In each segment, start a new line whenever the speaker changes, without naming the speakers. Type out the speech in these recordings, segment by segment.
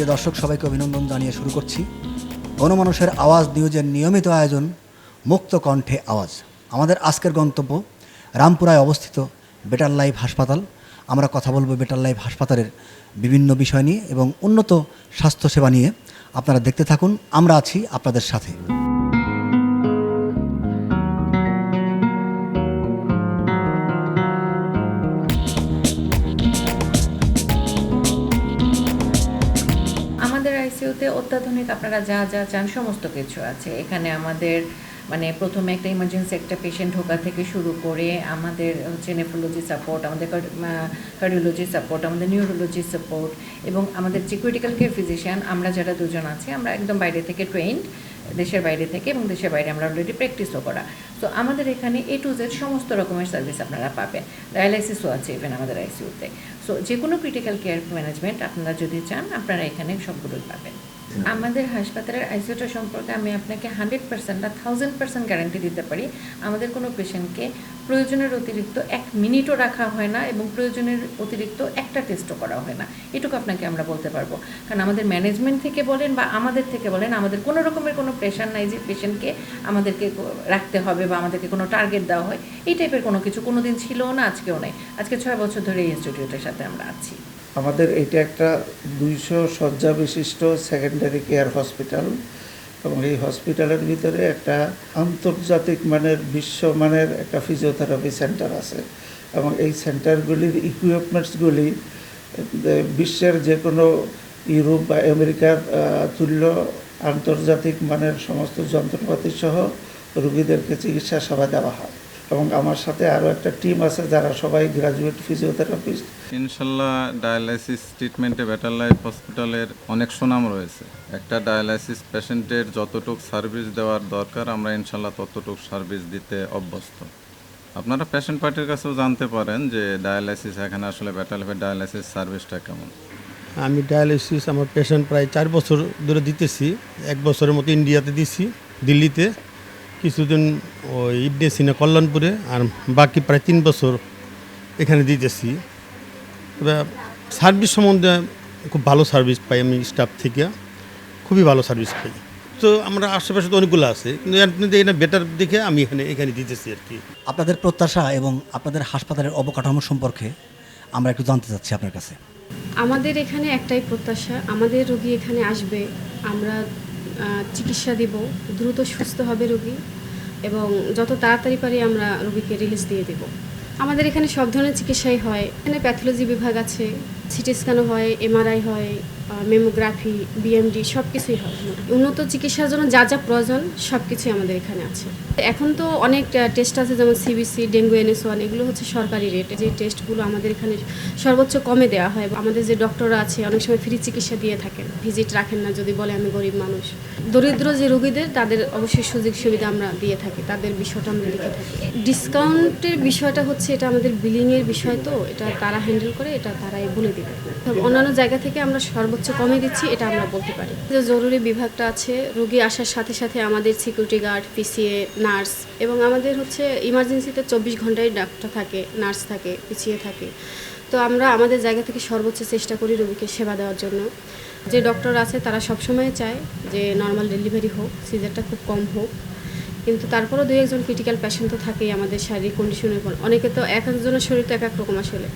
সুপ্রিয় দর্শক, সবাইকে অভিনন্দন জানিয়ে শুরু করছি। গণমানুষের আওয়াজ নিউজের নিয়মিত আয়োজন, মুক্ত কণ্ঠে আওয়াজ। আমাদের আজকের গন্তব্য রামপুরায় অবস্থিত বেটার লাইফ হাসপাতাল। আমরা কথা বলব বেটার লাইফ হাসপাতালের বিভিন্ন বিষয় নিয়ে এবং উন্নত স্বাস্থ্যসেবা নিয়ে। আপনারা দেখতে থাকুন, আমরা আছি আপনাদের সাথে।
অত্যাধুনিক, আপনারা যা যা চান সমস্ত কিছু আছে। এখানে আমাদের মানে প্রথমে একটা ইমার্জেন্সি একটা পেশেন্ট ঢোকা থেকে শুরু করে আমাদের হচ্ছে নেফ্রোলজি সাপোর্ট আমাদের কার্ডিওলজি সাপোর্ট আমাদের নিউরোলজি সাপোর্ট এবং আমাদের যে ক্রিটিক্যাল কেয়ার ফিজিশিয়ান আমরা যারা দুজন আছি, আমরা একদম বাইরে থেকে ট্রেন্ড দেশের বাইরে থেকে এবং দেশের বাইরে আমরা অলরেডি প্র্যাকটিসও করা। তো আমাদের এখানে এ টু জেড সমস্ত রকমের সার্ভিস আপনারা পাবেন। ডায়ালাইসিসও আছে ইভেন আমাদের আইসিউতে সো যে কোনো ক্রিটিক্যাল কেয়ার ম্যানেজমেন্ট আপনারা যদি চান, আপনারা এখানে সবগুলোই পাবেন। আমাদের হাসপাতালের আইসিইউটা সম্পর্কে আমি আপনাকে হান্ড্রেড পার্সেন্ট বা থাউজেন্ড পার্সেন্ট গ্যারান্টি দিতে পারি। আমাদের কোনো পেশেন্টকে প্রয়োজনের অতিরিক্ত এক মিনিটও রাখা হয় না এবং প্রয়োজনের অতিরিক্ত একটা টেস্টও করা হয় না। এটুকু আপনাকে আমরা বলতে পারব। কারণ আমাদের ম্যানেজমেন্ট থেকে বলেন বা আমাদের থেকে বলেন, আমাদের কোনো রকমের কোনো প্রেশার নাই যে পেশেন্টকে আমাদেরকে রাখতে হবে বা আমাদেরকে কোনো টার্গেট দেওয়া হয়। এই টাইপের কোনো কিছু কোনো দিন ছিলও না, আজকেও নেই। আজকে ছয় বছর ধরে এই ইনস্টিটিউটের সাথে আমরা আছি।
আমাদের এটা একটা দুইশো শয্যা বিশিষ্ট সেকেন্ডারি কেয়ার হসপিটাল এবং এই হসপিটালের ভিতরে একটা আন্তর্জাতিক মানের বিশ্বমানের একটা ফিজিওথেরাপি সেন্টার আছে এবং এই সেন্টারগুলির ইকুইপমেন্টসগুলি বিশ্বের যে কোনো ইউরোপ বা আমেরিকার তুল্য আন্তর্জাতিক মানের সমস্ত যন্ত্রপাতি সহ রোগীদেরকে চিকিৎসা সেবা দেওয়া হয়। এবং আমার সাথে আরও একটা টিম আছে যারা সবাই গ্রাজুয়েট ফিজিওথেরাপিস্ট
ইনশাল্লাহ ডায়ালাইসিস ট্রিটমেন্টে বেটার লাইফ হসপিটালের অনেক সুনাম রয়েছে। একটা ডায়ালাইসিস পেশেন্টের যতটুক সার্ভিস দেওয়ার দরকার আমরা ইনশাল্লাহ ততটুক সার্ভিস দিতে অভ্যস্ত। আপনারা পেশেন্ট পার্টির কাছেও জানতে পারেন যে ডায়ালাইসিস এখানে আসলে বেটার লাইফের ডায়ালাইসিস সার্ভিসটা কেমন।
আমি ডায়ালিসিস আমার পেশেন্ট প্রায় চার বছর ধরে দিতেছি এক বছরের মতো ইন্ডিয়াতে দিছি দিল্লিতে। কিছুদিন ওই ইবনে সিনা কল্যাণপুরে আর বাকি প্রায় তিন বছর এখানে দিতেছি। তবে সার্ভিস সম্বন্ধে খুব ভালো সার্ভিস পাই আমি স্টাফ থেকে। খুবই ভালো সার্ভিস পাই। তো আমরা আশেপাশে তো অনেকগুলো আছে কিন্তু মধ্যে এখানে বেটার দেখে আমি এখানে এখানে দিতেছি আর কি।
আপনাদের প্রত্যাশা এবং আপনাদের হাসপাতালের অবকাঠামো সম্পর্কে আমরা একটু জানতে চাচ্ছি আপনার কাছে।
আমাদের এখানে একটাই প্রত্যাশা আমাদের রোগী এখানে আসবে আমরা চিকিৎসা দিব, দ্রুত সুস্থ হবে রোগী এবং যত তাড়াতাড়ি পারি আমরা রোগীকে রিলিজ দিয়ে দেব। আমাদের এখানে সব ধরনের চিকিৎসাই হয়। এখানে প্যাথোলজি বিভাগ আছে সিটি স্ক্যানও হয় এমআরআই হয় মেমোগ্রাফি বিএমডি সব কিছুই হয়। উন্নত চিকিৎসার জন্য যা যা প্রয়োজন সব কিছুই আমাদের এখানে আছে। এখন তো অনেক টেস্ট আছে, যেমন সিবিসি ডেঙ্গু এনএস ওয়ান এগুলো হচ্ছে সরকারি রেটে যে টেস্টগুলো আমাদের এখানে সর্বোচ্চ কমে দেওয়া হয় আমাদের যে ডক্টররা আছে, অনেক সময় ফ্রি চিকিৎসা দিয়ে থাকেন। ভিজিট রাখেন না, যদি বলে আমি গরিব মানুষ। দরিদ্র যে রোগীদের, তাদের অবশ্যই সুযোগ সুবিধা আমরা দিয়ে থাকি। তাদের বিষয়টা আমরা লিখে থাকি। ডিসকাউন্টের বিষয়টা হচ্ছে, এটা আমাদের বিলিংয়ের বিষয় তো, এটা তারা হ্যান্ডেল করে, এটা তারাই বলে দেবে। অন্যান্য জায়গা থেকে আমরা সর্বোচ্চ কমে দিচ্ছি, এটা আমরা বলতে পারি। যে জরুরি বিভাগটা আছে, রোগী আসার সাথে সাথে আমাদের সিকিউরিটি গার্ড পিসিএ নার্স এবং আমাদের হচ্ছে ইমার্জেন্সিতে চব্বিশ ঘন্টায় ডাক্তার থাকে নার্স থাকে পিছিয়ে থাকে। তো আমরা আমাদের জায়গা থেকে সর্বোচ্চ চেষ্টা করি রোগীকে সেবা দেওয়ার জন্য। যে ডক্টর আছে, তারা সবসময় চায় যে নর্মাল ডেলিভারি হোক সিজারটা খুব কম হোক। কিন্তু তারপরেও দুই একজন ক্রিটিক্যাল প্যাশেন্ট তো থাকেই আমাদের শারীরিক কন্ডিশনের উপর। অনেকে তো এক একজনের শরীর তো এক এক রকম আসলে।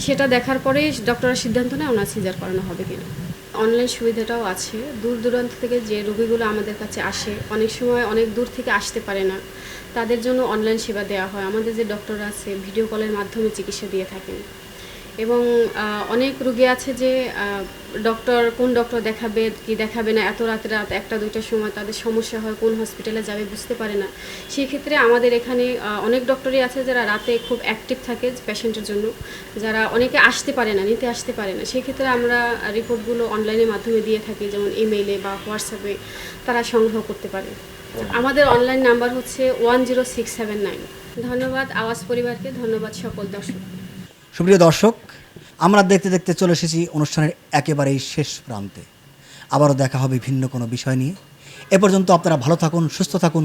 সেটা দেখার পরেই ডক্টরের সিদ্ধান্ত নেয় ওনার সিজার করানো হবে কিনা। অনলাইন সুবিধাটাও আছে। দূর দূরান্ত থেকে যে রোগীগুলো আমাদের কাছে আসে, অনেক সময় অনেক দূর থেকে আসতে পারে না। তাদের জন্য অনলাইন সেবা দেওয়া হয়। আমাদের যে ডক্টর আছে, ভিডিও কলের মাধ্যমে চিকিৎসা দিয়ে থাকেন। এবং অনেক রুগী আছে যে ডক্টর কোন ডক্টর দেখাবে, কি দেখাবে না, এত রাতে রাত একটা, দুইটার সময় তাদের সমস্যা হয়, কোন হসপিটালে যাবে বুঝতে পারে না। সেই ক্ষেত্রে আমাদের এখানে অনেক ডক্টরই আছে যারা রাতে খুব অ্যাক্টিভ থাকে পেশেন্টের জন্য, যারা অনেকে আসতে পারে না, নিতে আসতে পারে না। সেই ক্ষেত্রে আমরা রিপোর্টগুলো অনলাইনের মাধ্যমে দিয়ে থাকি, যেমন ইমেইলে বা হোয়াটসঅ্যাপে তারা সংগ্রহ করতে পারে। আমাদের অনলাইন নাম্বার হচ্ছে one zero six seven nine ধন্যবাদ, আওয়াজ পরিবারকে, ধন্যবাদ সকল দর্শক।
সুপ্রিয় দর্শক, আমরা দেখতে দেখতে চলে এসেছি অনুষ্ঠানের একেবারেই শেষ প্রান্তে। আবারও দেখা হবে ভিন্ন কোনো বিষয় নিয়ে। এ পর্যন্ত আপনারা ভালো থাকুন, সুস্থ থাকুন,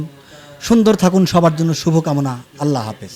সুন্দর থাকুন, সবার জন্য শুভকামনা। আল্লাহ হাফেজ।